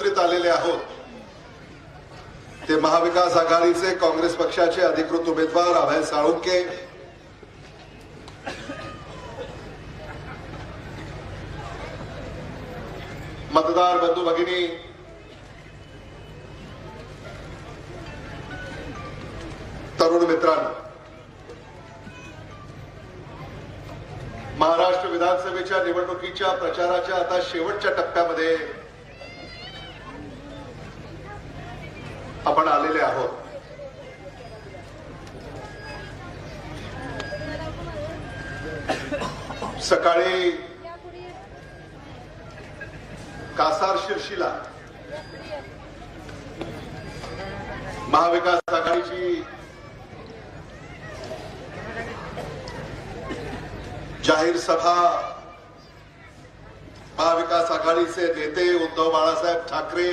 एकत्रित आलेले आहोत. ते महाविकास आघाडीचे काँग्रेस पक्षाचे अधिकृत उमेदवार अभय साळुंके मतदार बंधू भगिनी तरुण मित्रांनो महाराष्ट्र विधानसभेच्या निवडणुकीच्या प्रचाराच्या आता शेवटच्या टप्प्यामध्ये आपण आलेले आहोत. सकाळी कासार शिर्शीला महाविकास आघाडीची जाहीर सभा महाविकास आघाडीचे नेते उद्धव बाळासाहेब ठाकरे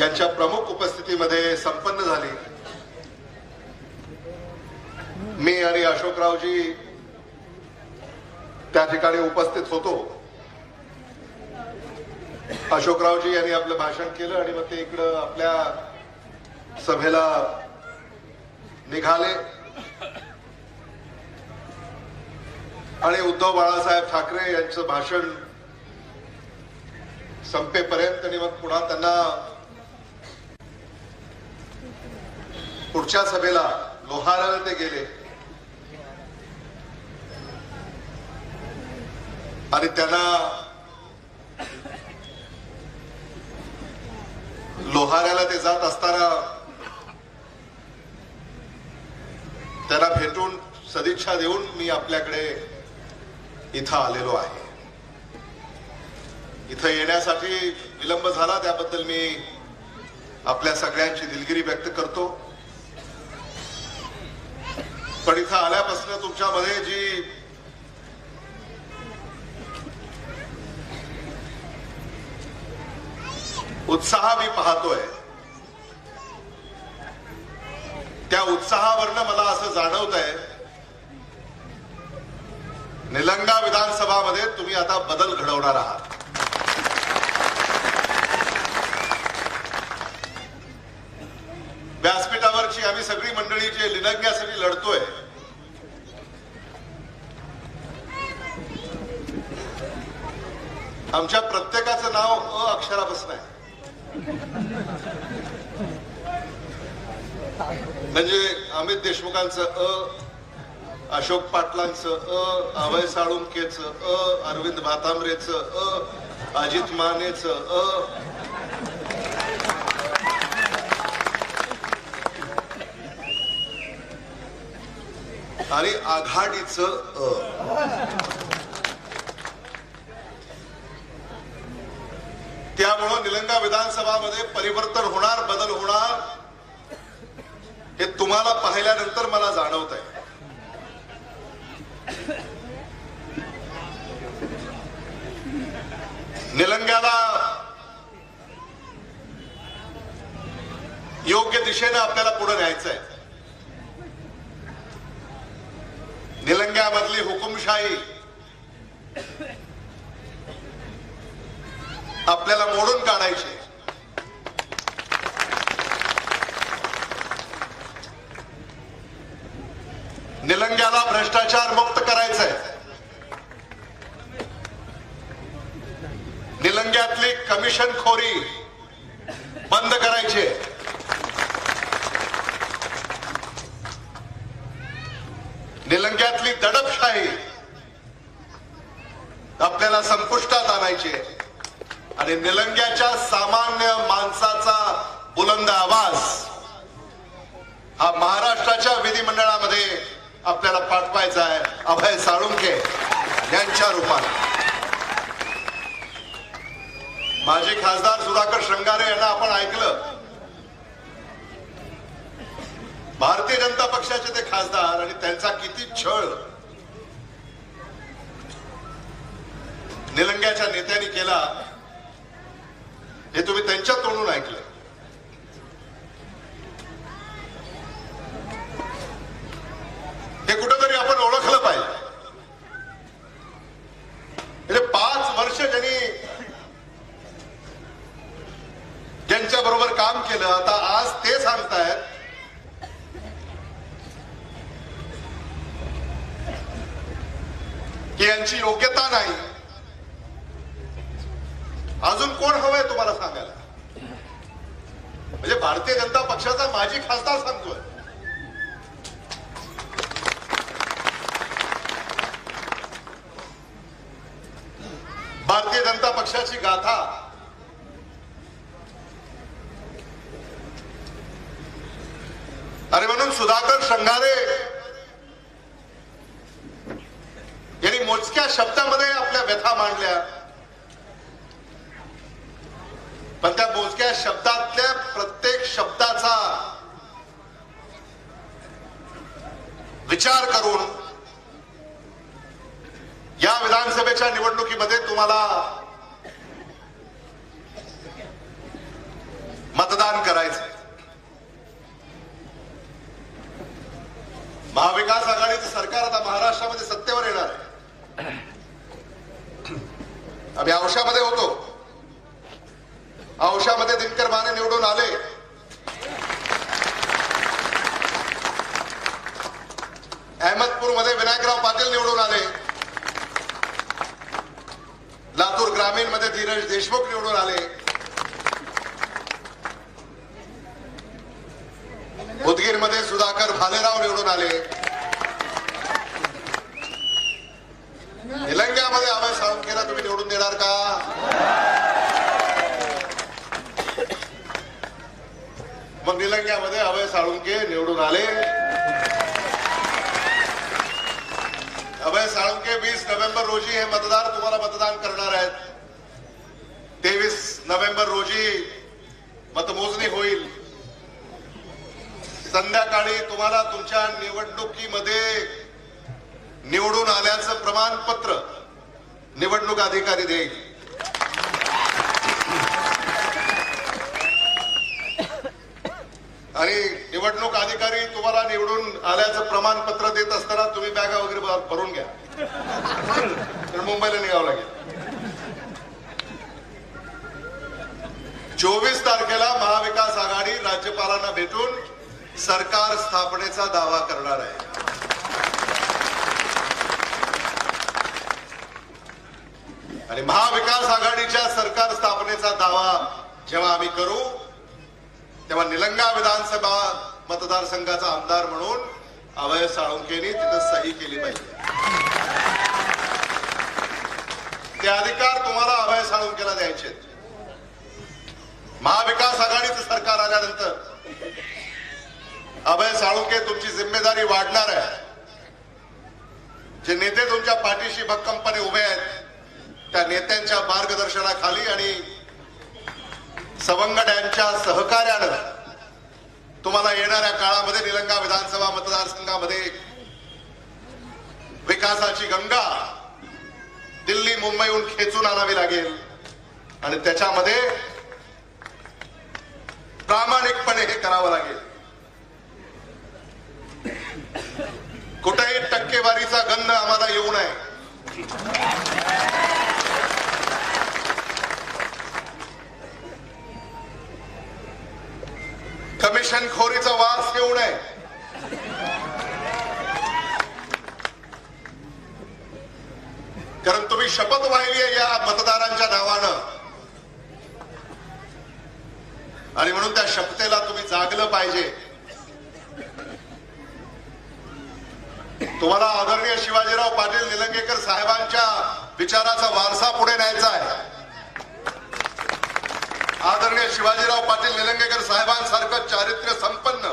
यांच्या प्रमुख उपस्थितीमध्ये संपन्न झाली. मी आणि अशोकरावजी त्या ठिकाणी उपस्थित होतो. अशोकरावजी यांनी आपलं भाषण केलं आणि मग ते इकडं आपल्या सभेला निघाले. आणि उद्धव बाळासाहेब ठाकरे यांचं भाषण संपेपर्यंत आणि मग पुन्हा त्यांना पुढच्या सभेला लोहाराला ते गेले. आणि त्यांना लोहाऱ्याला ते जात असताना त्यांना भेटून सदिच्छा देऊन मी आपल्याकडे इथं आलेलो आहे. इथं येण्यासाठी विलंब झाला त्याबद्दल मी आपल्या सगळ्यांची दिलगिरी व्यक्त करतो. पण इथं आल्यापासून तुमच्यामध्ये जी उत्साह मी पाहतोय त्या उत्साहावरनं मला असं जाणवत आहे निलंगा विधानसभामध्ये तुम्ही आता बदल घडवणार आहात. व्यासपीठावरची आम्ही सगळी मंडळी जे निलंग्यासाठी लढतोय आमच्या प्रत्येकाचं नाव अ अक्षरापासून आहे. म्हणजे अमित देशमुखांचं अ अशोक पाटलांचं अ अभय साळुंकेचं अ अरविंद भातांबरेचं अ अजित मानेचं अ आणि आघाडीचं अ. त्यामुळं निलंगा विधानसभामध्ये परिवर्तन होणार बदल होणार हे तुम्हाला पाहिल्यानंतर मला जाणवत आहे निलंग्याला योग्य दिशेने आपल्याला पुढे न्यायचं आहे निलंग्यामधली हुकुमशाही. आपल्याला मोडून काढायची. निलंग्याला भ्रष्टाचार मुक्त करायचंय. निलंग्यातली कमिशन खोरी बंद करायची आहे. निलंग्यातली दडपशाही आपल्याला संपुष्टात आणायची आणि निलंग्याच्या सामान्य माणसाचा बुलंद आवाज हा महाराष्ट्राच्या विधिमंडळामध्ये आपल्याला पाठवायचा आहे. अभय साळुंके यांच्या रूपात माजी खासदार सुधाकर श्रंगारे यांना आपण ऐकलं. भारतीय जनता पक्षाचे ते खासदार आणि त्यांचा किती छळ. निलंग्याच्या नेत्यांनी केला. हे तुम्ही त्यांच्या तोंडून ऐकलं हे कुठंतरी आपण ओळखलं पाहिजे म्हणजे पाच वर्ष ज्यांनी काम केलं आता आज ते सांगतायत की योग्यता नाही. अजून कोण हवंय तुम्हाला सांगायला? म्हणजे भारतीय जनता पक्षाचा माजी खासदार सांगतोय. भारतीय जनता पक्षाची गाथा. अरे म्हणून सुधाकर शंगारे यांनी मोजक्या शब्दामध्ये आपल्या व्यथा मांडल्या. पण त्या मोजक्या शब्दातल्या प्रत्येक शब्दाचा विचार करून या विधानसभेच्या निवडणुकीमध्ये तुम्हाला मतदान करायचं महाविकास आघाडीचं सरकार आता महाराष्ट्रामध्ये सत्तेवर येणार आहे. आम्ही औषामध्ये होतो. औषामध्ये दिनकर माने निवडून आले. अहमदपूरमध्ये विनायकराव पाटील निवडून आले. लातूर ग्रामीणमध्ये धीरज देशमुख निवडून आले. उदगीरमध्ये सुधाकर भालेराव निवडून आले. निलंग्यामध्ये अभय तुम्ही निवडून देणार का? मग निलंग्यामध्ये अभय साळुंके निवडून आले. अभय साळुंके वीस नोव्हेंबर रोजी हे मतदार तुम्हाला मतदान करणार आहेत. तेवीस नोव्हेंबर रोजी मतमोजणी होईल. संध्याकाळी तुम्हाला तुमच्या निवडणुकीमध्ये निवडून आल्याचं प्रमाणपत्र निवडणूक अधिकारी देईल आणि निवडणूक अधिकारी तुम्हाला निवडून आल्याचं प्रमाणपत्र देत असताना तुम्ही बॅगा वगैरे भरून घ्या. तर मुंबईला निघावं लागेल. चोवीस तारखेला महाविकास आघाडी राज्यपालांना भेटून सरकार स्थापनेचा दावा करणार आहे. आणि महाविकास आघाडीच्या सरकार स्थापनेचा दावा जेव्हा आम्ही करू तेव्हा निलंगा विधानसभा मतदारसंघाचा आमदार म्हणून अभय साळुंकेनी तिथं सही केली पाहिजे. ते अधिकार तुम्हाला अभय साळुंकेला द्यायचे महाविकास आघाडीचं सरकार आल्यानंतर अभय साळुंके तुमची जिम्मेदारी वाढणार आहे. जे नेते तुमच्या पाठीशी भक्कमपणे उभे आहेत त्या नेत्यांच्या मार्गदर्शनाखाली आणि सवंगड यांच्या सहकार्यानं तुम्हाला येणाऱ्या काळामध्ये निलंगा विधानसभा मतदारसंघामध्ये विकासाची गंगा दिल्ली मुंबईहून खेचून आणावी लागेल. आणि त्याच्यामध्ये प्रामाणिकपणे हे करावं लागेल. कुठेही टक्केवारीचा गंध आम्हाला येऊ नये. कमिशन खोरीचा वास येऊ नये. कारण तुम्ही शपथ वाहिली आहे या मतदारांच्या नावानं. आणि म्हणून त्या शपथेला तुम्ही जागलं पाहिजे. तुम्हाला आदरणीय शिवाजीराव पाटील निलंगेकर साहेबांच्या विचाराचा वारसा पुढे न्यायचा आहे. आदरणीय शिवाजीराव पाटील निलंगेकर साहेबांसारखं चारित्र्य संपन्न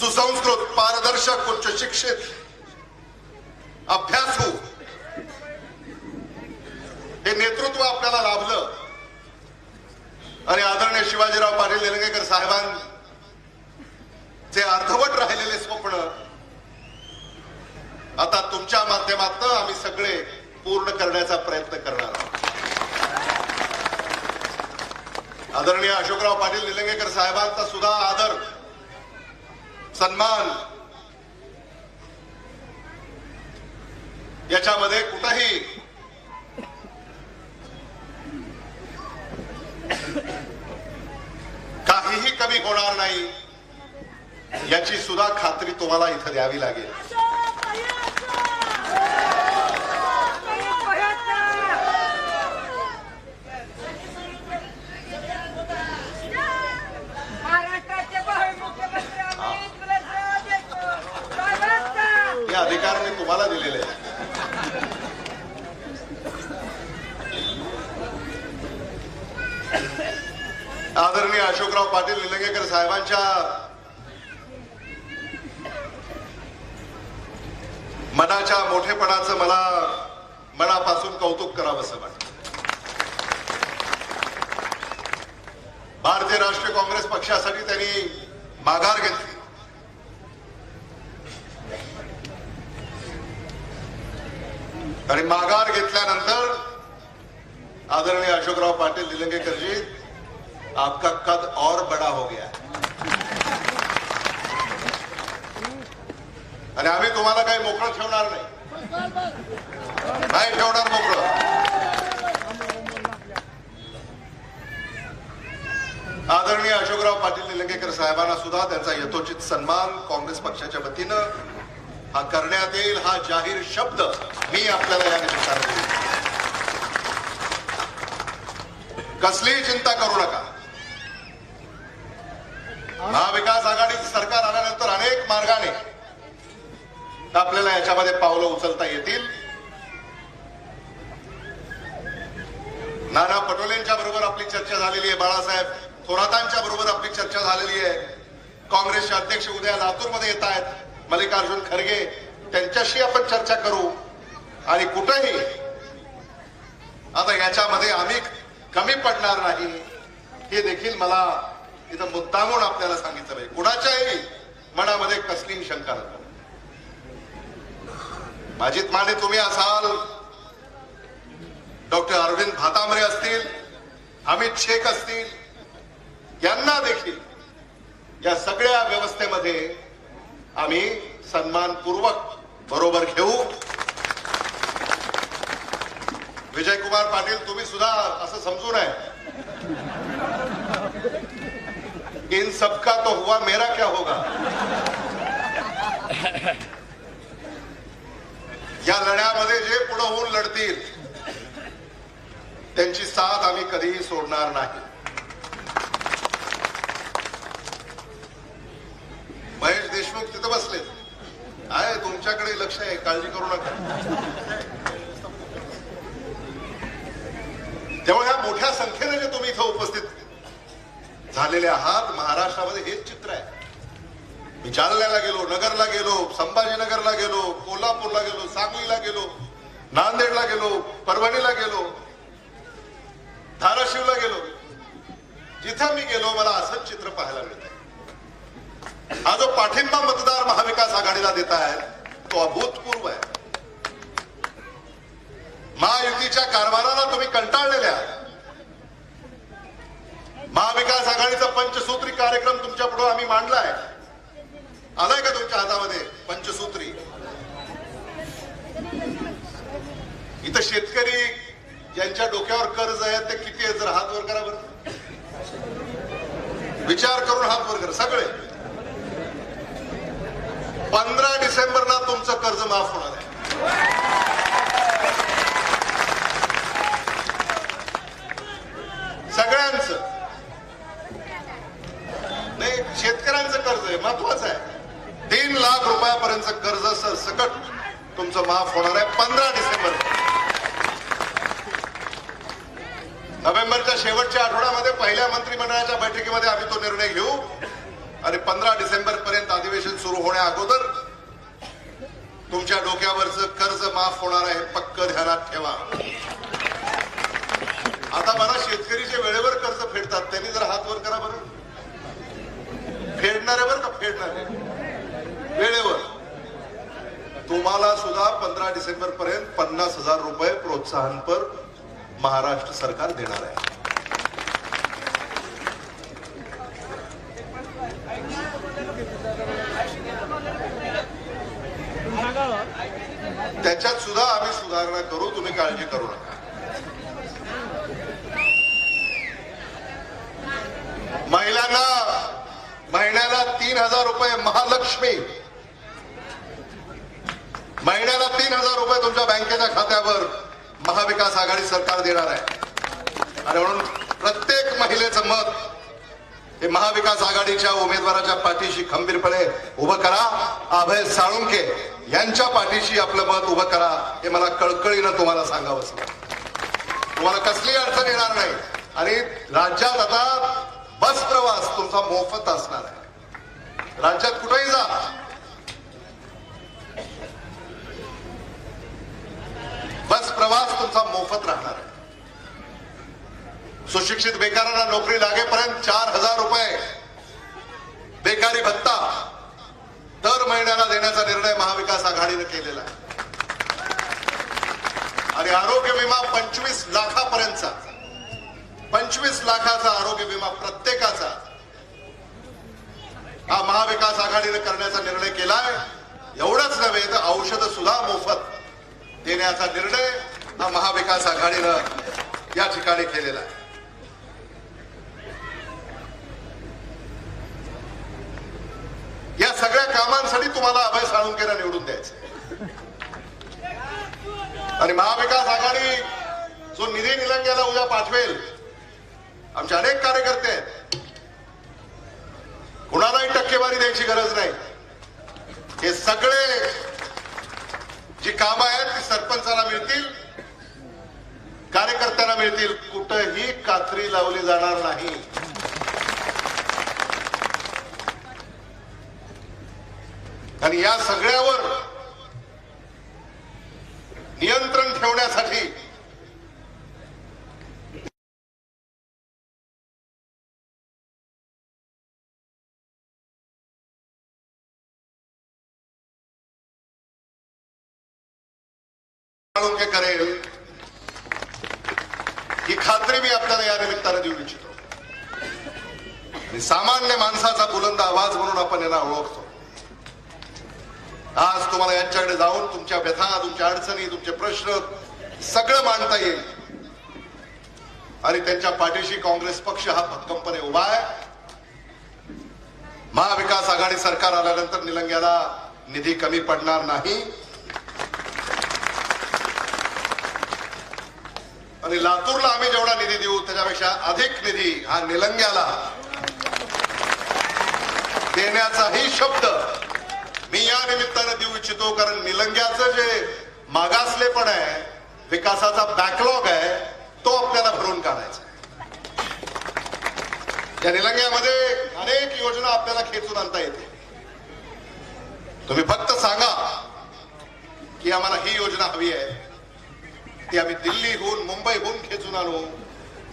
सुसंस्कृत पारदर्शक उच्च शिक्षित अभ्यासू हे नेतृत्व आपल्याला लाभलं. आणि आदरणीय शिवाजीराव पाटील निलंगेकर साहेबांचे अर्धवट राहिलेले स्वप्न आता तुमच्या माध्यमातून आम्ही सगळे पूर्ण करण्याचा प्रयत्न करणार आहोत. आदरणीय अशोकराव पाटील निलंगेकर साहेबांचा सुद्धा आदर सन्मान. याच्यामध्ये कुठंही कमी होणार नाही याची सुद्धा खात्री तुम्हाला इथं द्यावी लागेल महाराष्ट्राचे भावी मुख्यमंत्री अमित विलासराव देशमुख साहेबांचा हे मला दिलेले आदरणीय अशोकराव पाटील निलंगेकर साहेबांच्या मनाच्या मोठेपणाचं मला मनापासून कौतुक करावंसं वाटतं. भारतीय राष्ट्रीय काँग्रेस पक्षासाठी त्यांनी माघार घेतली. आणि माघार घेतल्यानंतर आदरणीय अशोकराव पाटील निलंगेकरजी आपका कद और बड़ा हो गया आणि आम्ही तुम्हाला काही मोकळं ठेवणार नाही. नाही ठेवणार मोकळं. आदरणीय अशोकराव पाटील निलंगेकर साहेबांना सुद्धा त्यांचा यथोचित सन्मान काँग्रेस पक्षाच्या वतीनं हा करण्यात येईल हा जाहीर शब्द मी आपल्याला या निमित्ताने कसलीही चिंता करू नका. महाविकास आघाडीचं सरकार आल्यानंतर अनेक मार्गाने आपल्याला याच्यामध्ये पावलं उचलता येतील. नाना पटोलेंच्या बरोबर आपली चर्चा झालेली आहे बाळासाहेब थोरातांच्या बरोबर आपली चर्चा झालेली आहे. काँग्रेसचे अध्यक्ष उद्या लातूरमध्ये येत आहेत. मल्लिकार्जुन खरगे त्यांच्याशी आपण चर्चा करू. आणि कुठंही आता याच्यामध्ये आम्ही कमी पडणार नाही. हे देखील मला इथं मुद्दामून आपल्याला सांगितलं पाहिजे कुणाच्याही मनामध्ये कसलीही शंका नको. माजिद माने तुम्ही असाल. डॉक्टर अरविंद भातांबरे असतील अमित शेख असतील यांना देखील या सगळ्या व्यवस्थेमध्ये आम्ही सन्मानपूर्वक बरोबर घेऊ. विजयकुमार पाटील तुम्ही सुद्धा असं समजू नये. इन सबका तो हुआ मेरा क्या होगा? या लढ्यामध्ये जे पुढे होऊन लढतील त्यांची साथ आम्ही कधीही सोडणार नाही महेश देशमुख तिथं बसले आहे तुमच्याकडे लक्ष आहे काळजी करू नका. तेव्हा ह्या मोठ्या संख्येने जे तुम्ही इथं उपस्थित झालेले आहात. महाराष्ट्रामध्ये हेच चित्र आहे. मी जालन्याला गेलो नगरला गेलो संभाजीनगरला गेलो कोल्हापूरला गेलो सांगलीला गेलो नांदेडला गेलो परभणीला गेलो धाराशिवला गेलो. जिथं मी गेलो मला असंच चित्र पाहायला मिळत हा जो पाठिंबा मतदार महाविकास आघाडीला देत आहेत तो अभूतपूर्व आहे. महायुतीच्या कारभाराला तुम्ही कंटाळलेले आहात. महाविकास आघाडीचा पंचसूत्री कार्यक्रम तुमच्यापुढे आम्ही मांडलाय. आलाय का तुमच्या हातामध्ये पंचसूत्री? इथं शेतकरी ज्यांच्या डोक्यावर कर्ज आहे ते किती आहे जर हात वर करा बरं. विचार करून हात वर करा सगळे. पंधरा डिसेंबरला तुमचं कर्ज माफ होणार आहे. सगळ्यांच. नाही शेतकऱ्यांचं कर्ज आहे महत्वाचं आहे. तीन लाख रुपयापर्यंत कर्ज सकट तुमचं माफ होणार आहे पंधरा डिसेंबर. नोव्हेंबरच्या शेवटच्या आठवड्यामध्ये पहिल्या मंत्रिमंडळाच्या बैठकीमध्ये आम्ही तो निर्णय घेऊ. आणि पंधरा डिसेंबर पर्यंत अधिवेशन सुरू होण्या अगोदर तुमच्या डोक्यावरचं कर्ज माफ होणार आहे पक्क ध्यानात ठेवा. आता मला शेतकरी जे वेळेवर कर्ज फेडतात त्यांनी जर हात वर करा बरं. फेडणारे बरं का फेडणारे? वेळेवर. तुम्हाला सुद्धा पंधरा डिसेंबर पर्यंत पन्नास हजार रुपये प्रोत्साहनपर महाराष्ट्र सरकार देणार आहे त्याच्यात सुद्धा आम्ही करू तुम्ही काळजी करू नका. महिलांना तीन हजार रुपये महालक्ष्मी. महिन्याला तीन हजार रुपये तुमच्या बँकेच्या खात्यावर महाविकास आघाडी सरकार देणार आहे. आणि म्हणून प्रत्येक महिलेचं मत हे महाविकास आघाडीच्या उमेदवाराच्या पाठीशी खंबीरपणे उभं करा. अभय साळुंके यांच्या पाठीशी आपलं मत उभं करा. हे मला कळकळीनं तुम्हाला सांगावं तुम्हाला कसली अडचण येणार नाही. आणि राज्यात आता बस प्रवास तुमचा मोफत असणार आहे. राज्यात कुठेही जा. बस प्रवास तुमचा मोफत राहणार आहे. सुशिक्षित बेकारांना नोकरी लागेपर्यंत चार हजार रुपये. बेकारी भत्ता. दर महिन्याला देण्याचा निर्णय महाविकास आघाडीने केलेला आहे. आणि आरोग्य विमा पंचवीस लाखापर्यंतचा. पंचवीस लाखाचा आरोग्य विमा प्रत्येकाचा. हा महाविकास आघाडीने करण्याचा निर्णय केलाय. एवढंच नव्हे तर औषध सुद्धा मोफत देण्याचा निर्णय हा महाविकास आघाडीनं या ठिकाणी केलेला आहे या सगळ्या कामांसाठी तुम्हाला अभय साळुंकेला निवडून द्यायचं. आणि महाविकास आघाडी जो निधी निलंग्याला उद्या पाठवेल आमचे अनेक कार्यकर्ते आहेत. कुणालाही टक्केवारी द्यायची गरज नाही. हे सगळे जी कामं आहेत ती सरपंचाला मिळतील कार्यकर्त्यांना मिळतील. कुठंही कात्री लावली जाणार नाही. आणि या सगळ्यावर नियंत्रण ठेवण्यासाठी करेल ही खात्री मी आपल्याला या निमित्ताने देऊ इच्छितो. आणि सामान्य माणसाचा बुलंद आवाज म्हणून आपण यांना ओळखतो. आज तुम्हाला यांच्याकडे जाऊन तुमच्या व्यथा तुमच्या अडचणी तुमचे प्रश्न सगळं मांडता येईल. आणि त्यांच्या पाठीशी काँग्रेस पक्ष हा भक्कमपणे उभा आहे. महाविकास आघाडी सरकार आल्यानंतर निलंग्याला निधी कमी पडणार नाही. आणि लातूरला आम्ही जेवढा निधी देऊ त्याच्यापेक्षा अधिक निधी हा निलंग्याला देण्याचाही शब्द या निमित्तानं देऊ इच्छितो कारण निलंग्याचं जे मागासलेपण आहे विकासाचा बॅकलॉग आहे तो आपल्याला भरून काढायचा या निलंग्यामध्ये अनेक योजना आपल्याला खेचून आणता येते तुम्ही फक्त सांगा की आम्हाला ही योजना हवी आहे. ती आम्ही दिल्लीहून मुंबईहून खेचून आणू.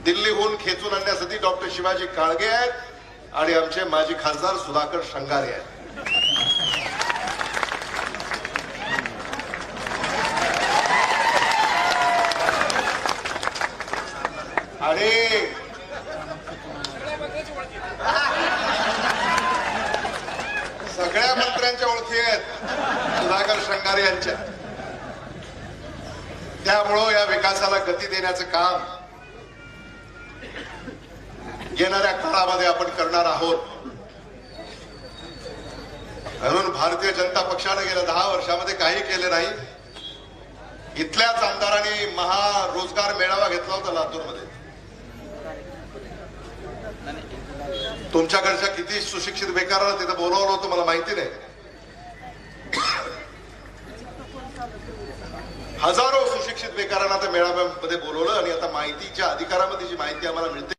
दिल्लीहून खेचून आणण्यासाठी डॉक्टर शिवाजी काळगे आहेत आणि आमचे माजी खासदार सुधाकर शंगारे आहेत आणि सगळ्या मंत्र्यांच्या ओळखी आहेत सुधाकर शृंगारे यांच्या त्यामुळं या विकासाला गती देण्याचं काम येणाऱ्या काळामध्ये आपण करणार आहोत. म्हणून भारतीय जनता पक्षानं गेल्या दहा वर्षामध्ये काही केले नाही. इथल्याच आमदारांनी महारोजगार मेळावा घेतला होता लातूरमध्ये. तुमच्याकडच्या किती सुशिक्षित बेकाराला तिथं बोलवलं होतं मला माहिती नाही. हजारो सुशिक्षित बेकारांना त्या मेळाव्यामध्ये बोलवलं आणि आता माहितीच्या अधिकारामध्ये जी माहिती आम्हाला मिळते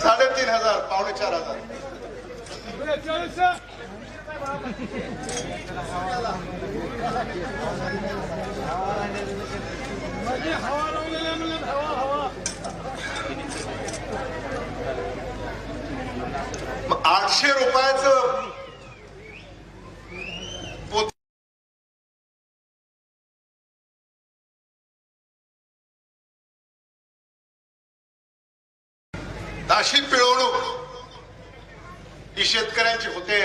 साडेतीन हजार पावणे चार हजार. हवा आठशे रुपयाचं अशी पिळवणूक ही शेतकऱ्यांची होते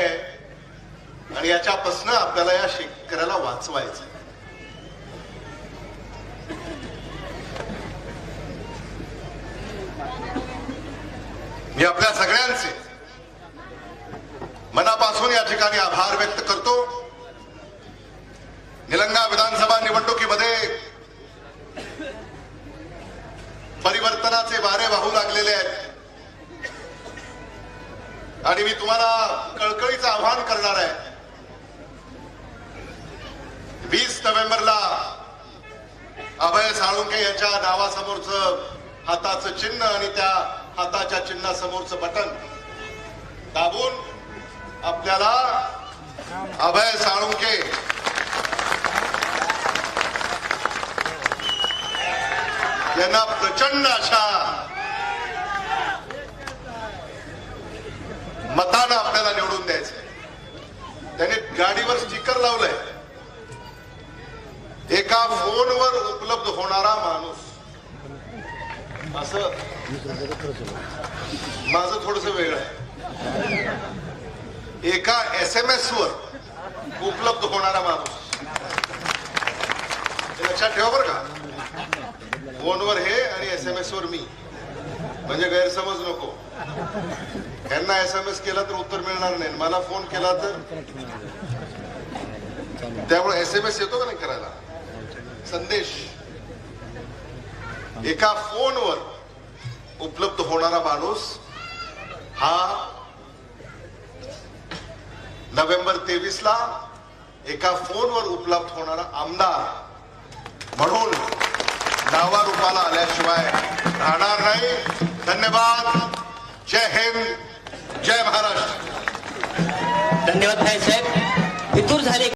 आणि याच्यापासून आपल्याला या शेतकऱ्याला वाचवायचं मी आपल्या सगळ्यांचे मनापासून या ठिकाणी आभार व्यक्त करतो. निलंगा विधानसभा निवडणुकीमध्ये परिवर्तनाचे वारे वाहू लागलेले आहेत. आणि मी तुम्हाला कळकळीचं आव्हान करणार आहे. वीस नोव्हेंबरला अभय साळुंके यांच्या नावासमोरचं हाताचं चिन्ह आणि त्या हाताच्या चिन्हासमोरचं बटन दाबून आपल्याला अभय साळुंके यांना प्रचंड अशा मतानं आपल्याला निवडून द्यायचंय. त्याने गाडीवर स्टिकर लावलंय. एका फोनवर उपलब्ध होणारा माणूस. असं माझं थोडस वेगळं आहे. एका एस एम एस वर उपलब्ध होणारा माणूस. लक्षात ठेवा बरं का. फोनवर हे आणि एस एम एस वर मी. म्हणजे गैरसमज नको. यांना एस एम एस केला तर उत्तर मिळणार नाही. मला फोन केला तर त्यामुळे एस एम एस येतो का नाही करायला? संदेश. एका फोनवर उपलब्ध होणारा माणूस हा नोव्हेंबर तेवीस ला एका फोनवर उपलब्ध होणारा आमदार म्हणून नावारूपाला आल्याशिवाय राहणार नाही. धन्यवाद. जय हिंद. जय महाराष्ट्र. धन्यवाद भाई साहेब. फितूर झाले.